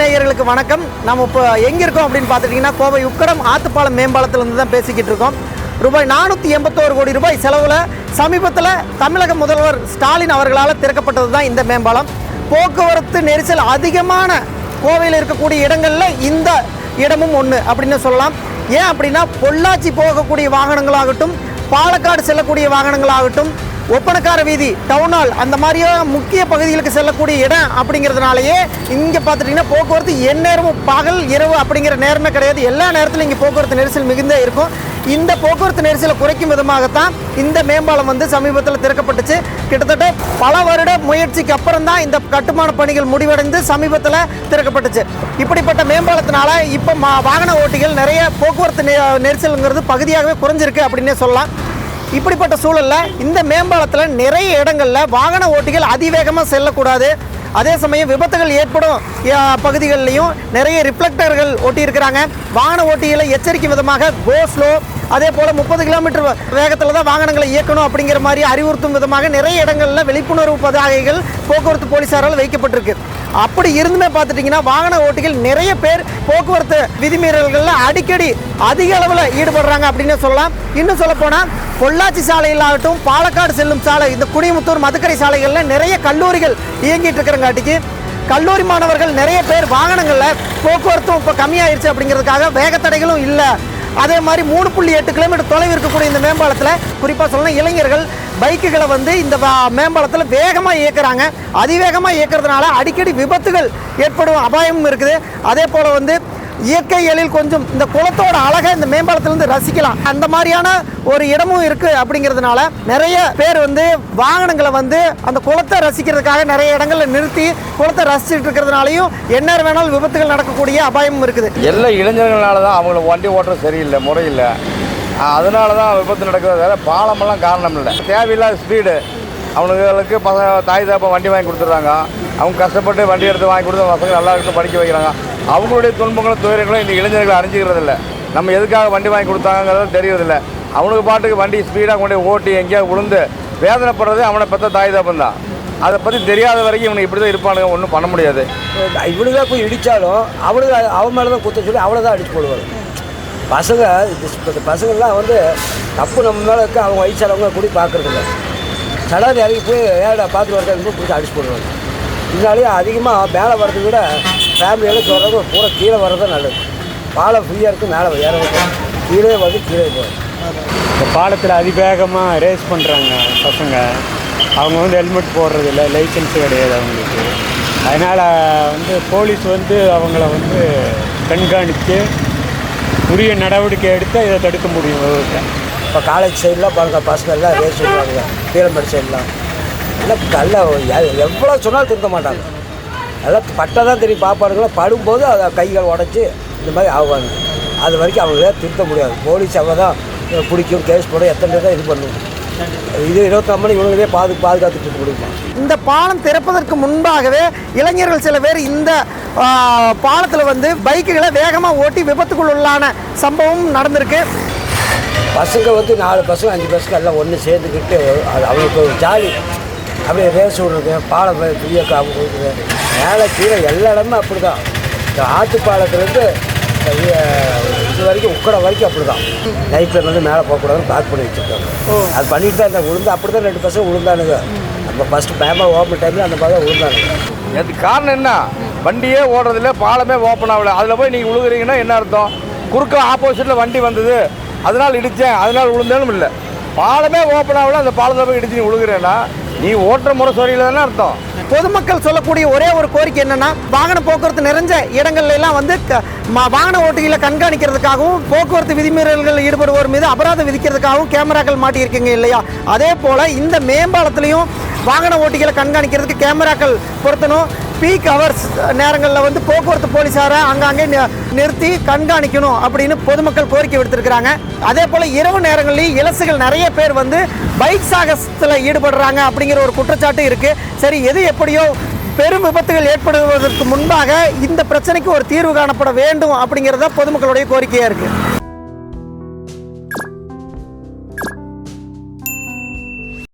நேயர்களுக்கு வணக்கம். நம்ம இப்போ எங்கே இருக்கோம் அப்படின்னு பார்த்துட்டிங்கன்னா கோவை உக்கடம் ஆத்துப்பாலம் மேம்பாலத்திலிருந்து தான் பேசிக்கிட்டு இருக்கோம். ரூபாய் நானூற்றி எண்பத்தோரு கோடி ரூபாய் செலவில் சமீபத்தில் தமிழக முதல்வர் ஸ்டாலின் அவர்களால் திறக்கப்பட்டது தான் இந்த மேம்பாலம். போக்குவரத்து நெரிசல் அதிகமான கோவையில் இருக்கக்கூடிய இடங்களில் இந்த இடமும் ஒன்று அப்படின்னு சொல்லலாம். ஏன் அப்படின்னா பொள்ளாச்சி போகக்கூடிய வாகனங்களாகட்டும் பாலக்காடு செல்லக்கூடிய வாகனங்களாகட்டும் ஒப்பனக்கார வீதி டவுன் ஹால் அந்த மாதிரியே முக்கிய பகுதிகளுக்கு செல்லக்கூடிய இடம் அப்படிங்கிறதுனாலயே இங்கே பார்த்துட்டிங்கன்னா போக்குவரத்து எந்நேரமும் பகல் இரவு அப்படிங்கிற நேரமே கிடையாது. எல்லா நேரத்திலும் இங்கே போக்குவரத்து நெரிசல் மிகுந்தே இருக்கும். இந்த போக்குவரத்து நெரிசலை குறைக்கும் விதமாகத்தான் இந்த மேம்பாலம் வந்து சமீபத்தில் திறக்கப்பட்டுச்சு. கிட்டத்தட்ட பல வருட முயற்சிக்கு அப்புறம் தான் இந்த கட்டுமான பணிகள் முடிவடைந்து சமீபத்தில் திறக்கப்பட்டுச்சு. இப்படிப்பட்ட மேம்பாலத்தினால இப்போ வாகன ஓட்டிகள் நிறைய போக்குவரத்து நெ- நெரிசலுங்கிறது பகுதியாகவே குறைஞ்சிருக்கு அப்படின்னே சொல்லலாம். இப்படிப்பட்ட சூழலில் இந்த மேம்பாலத்தில் நிறைய இடங்களில் வாகன ஓட்டிகள் அதிவேகமாக செல்லக்கூடாது. அதே சமயம் விபத்துகள் ஏற்படும் பகுதிகள்லையும் நிறைய ரிஃப்ளெக்டர்கள் ஒட்டியிருக்கிறாங்க. வாகன ஓட்டிகளை எச்சரிக்கை விதமாக கோ ஸ்லோ அதே போல் முப்பது கிலோமீட்டர் வேகத்தில் தான் வாகனங்களை இயக்கணும் அப்படிங்கிற மாதிரி அறிவுறுத்தும் விதமாக நிறைய இடங்களில் விழிப்புணர்வு பதாகைகள் போக்குவரத்து போலீசாரால் வைக்கப்பட்டிருக்கு. அப்படி இருந்துமே பார்த்துட்டிங்கன்னா வாகன ஓட்டிகள் நிறைய பேர் போக்குவரத்து விதிமீறல்களில் அடிக்கடி அதிக அளவில் ஈடுபடுறாங்க அப்படின்னு சொல்லலாம். இன்னும் சொல்லப்போனால் பொள்ளாச்சி சாலையில் ஆகட்டும் பாலக்காடு செல்லும் சாலை இந்த குடிமுத்தூர் மதுக்கரை சாலைகளில் நிறைய கல்லூரிகள் இயங்கிட்டு இருக்கிறங்காட்டிக்கு கல்லூரி மாணவர்கள் நிறைய பேர் வாகனங்களில் போக்குவரத்தும் இப்போ கம்மியாயிருச்சு அப்படிங்கிறதுக்காக வேகத்தடைகளும் இல்லை. அதே மாதிரி மூணு புள்ளி எட்டு கிலோமீட்டர் தொலைவு இருக்கக்கூடிய இந்த மேம்பாலத்தில் குறிப்பாக சொல்லணும் இளைஞர்கள் பைக்குகளை வந்து இந்த மேம்பாலத்தில் வேகமாக இயக்குறாங்க. அதிவேகமாக இயக்கிறதுனால அடிக்கடி விபத்துகள் ஏற்படும் அபாயமும் இருக்குது. அதே போல் வந்து இயற்கை எழில் கொஞ்சம் இந்த குளத்தோட அழகை இந்த மேம்பாலத்திலிருந்து ரசிக்கலாம். அந்த மாதிரியான ஒரு இடமும் இருக்கு அப்படிங்கிறதுனால நிறைய பேர் வந்து வாகனங்களை வந்து அந்த குளத்தை ரசிக்கிறதுக்காக நிறைய இடங்களில் நிறுத்தி குளத்தை ரசிச்சுட்டு இருக்கிறதுனாலையும் என்ன வேணாலும் விபத்துகள் நடக்கக்கூடிய அபாயமும் இருக்குது. எல்லா இளைஞர்களால தான் அவங்கள வண்டி ஓட்டுறது சரியில்லை முறையில்லை. அதனால தான் விபத்து நடக்கிறது பாலமெல்லாம் காரணம் இல்லை. தேவையில்லாத ஸ்பீடு அவனுங்களுக்கு பசங்க தாய் தாப்பா வண்டி வாங்கி கொடுத்துட்றாங்க. அவங்க கஷ்டப்பட்டு வண்டி எடுத்து வாங்கி கொடுத்து பசங்க நல்லா இருக்கு படிக்க வைக்கிறாங்க. அவங்களுடைய துன்பங்களும் துயரங்களும் இந்த இளைஞர்கள் அறிஞ்சிக்கிறதில்ல. நம்ம எதுக்காக வண்டி வாங்கி கொடுத்தாங்கிறது தெரியறதில்ல. அவனுக்கு பாட்டுக்கு வண்டி ஸ்பீடாக கொண்டு போய் ஓட்டி எங்கேயாவது விழுந்து வேதனைப்படுறது அவனை பெற்ற தாய் தாப்பன் தான். அதை பற்றி தெரியாத வரைக்கும் இவனுக்கு இப்படி தான் இருப்பானுங்க. ஒன்றும் பண்ண முடியாது. இவனுக்காக போய் இடித்தாலும் அவனுக்கு அவன் மேலே தான் குத்த சொல்லி அவனை தான் அடிச்சு போடுவார் பசங்க இந்த பசங்கள்லாம் வந்து தப்பு நம்ம மேலே இருக்க. அவங்க வயசானவங்க கூடி பார்க்குறதில்ல சடாது இறங்கி போய் ஏடா பார்த்து வரது பிடிச்சி அடிச்சு போடுவாங்க. இதனாலேயே அதிகமாக மேலே வர்றதை விட ஃபேமிலியெல்லாம் சொல்கிறவங்க பூரா கீழே வர்றது தான் நல்லது பாலம் ஃப்ரீயாக இருக்கும் மேலே ஏற கீழே வந்து கீழே போகும் இந்த பாலத்தில் அதிவேகமாக ரேஸ் பண்ணுறாங்க பசங்க. அவங்க வந்து ஹெல்மெட் போடுறதில்ல லைசன்ஸ் கிடையாது அவங்களுக்கு. அதனால் வந்து போலீஸ் வந்து அவங்கள வந்து கண்காணித்து உரிய நடவடிக்கை எடுத்தால் இதை தடுக்க முடியும். இப்போ காலேஜ் சைட்லாம் பாருங்க பசங்க எல்லாம் ரேஸ் விடுவாங்க கீழம்படி சைட்லாம் எல்லாம் நல்லா எ- எவ்வளோ சொன்னாலும் திருத்த மாட்டாங்க. எல்லாம் பட்டை தான் தெரியும் பார்ப்பாருங்களா படும்போது அதை கைகள் உடச்சி இந்த மாதிரி ஆகுவாங்க. அது வரைக்கும் அவங்கள திருத்த முடியாது. போலீஸ் அவங்க தான் பிடிக்கும் கேஸ் போட எத்தனை தான் இது பண்ணுவோம் இது இருபத்தாம் மணி இவங்களே பாது பாதுகாத்துட்டு முடியுமா? இந்த பாலம் திறப்பதற்கு முன்பாகவே இளைஞர்கள் சில பேர் இந்த பாலத்தில் வந்து பைக்குகளை வேகமாக ஓட்டி விபத்துக்குள்ளான சம்பவம் நடந்திருக்கு. பசங்க வந்து நாலு பசங்க அஞ்சு பசங்க எல்லாம் ஒன்று சேர்ந்துக்கிட்டு அது அவங்களுக்கு ஒரு ஜாலி. அப்படியே ரேஸ் விடுறது பாலம் ஃப்ரீயாக காம கொடுக்குறது மேலே கீழே எல்லா இடமும் அப்படி தான் இந்த ஆற்று பாலத்துலேருந்து இது வரைக்கும் உக்கட வரைக்கும் அப்படி தான் நைட்டில் வந்து மேலே போகக்கூடாதுன்னு பேக் பண்ணி வச்சுருக்காங்க. அது பண்ணிட்டு தான் இருந்தாங்க. விழுந்து அப்படி தான் ரெண்டு பசங்க விழுந்தானுங்க நம்ம ஃபஸ்ட்டு பேமாக ஓப்பன் டைமில் அந்த மாதிரி தான் விழுந்தானுங்க அதுக்கு காரணம் என்ன? வண்டியே ஓடுறதில்ல பாலமே ஓப்பன் ஆகல. அதில் போய் நீங்கள் விழுகுறீங்கன்னா என்ன அர்த்தம்? குறுக்க ஆப்போசிட்டில் வண்டி வந்தது. அதனால் இடித்தேன் அதனால் விழுந்தேனும் இல்லை. பாலமே ஓப்பன் ஆகல. அந்த பாலத்தில் போய் இடிச்சு நீ விழுகுறேன்னா நீ ஓட்டுற முறை சரியில்லைன்னு அர்த்தம்? பொதுமக்கள் சொல்லக்கூடிய ஒரே ஒரு கோரிக்கை என்னன்னா வாகன போக்குவரத்து நிறைஞ்ச இடங்கள்ல எல்லாம் வந்து க- ம- வாகன ஓட்டிகளை கண்காணிக்கிறதுக்காகவும் போக்குவரத்து விதிமீறல்களில் ஈடுபடுவோர் மீது அபராதம் விதிக்கிறதுக்காகவும் கேமராக்கள் மாட்டியிருக்கீங்க இல்லையா? அதே போல இந்த மேம்பாலத்திலையும் வாகன ஓட்டிகளை கண்காணிக்கிறதுக்கு கேமராக்கள் பொருத்தணும். பீக் ஹவர்ஸ் நேரங்களில் வந்து போக்குவரத்து போலீஸாரை அங்காங்கே நிறுத்தி கண்காணிக்கணும் அப்படின்னு பொதுமக்கள் கோரிக்கை விடுத்திருக்கிறாங்க. அதே போல் இரவு நேரங்களில் இலசுகள் நிறைய பேர் வந்து பைக் சாகசத்தில் ஈடுபடுறாங்க அப்படிங்கிற ஒரு குற்றச்சாட்டு இருக்குது சரி எது எப்படியோ பெரும் விபத்துகள் ஏற்படுவதற்கு முன்பாக இந்த பிரச்சனைக்கு ஒரு தீர்வு காணப்பட வேண்டும் அப்படிங்கிறது தான் பொதுமக்களுடைய கோரிக்கையாக இருக்குது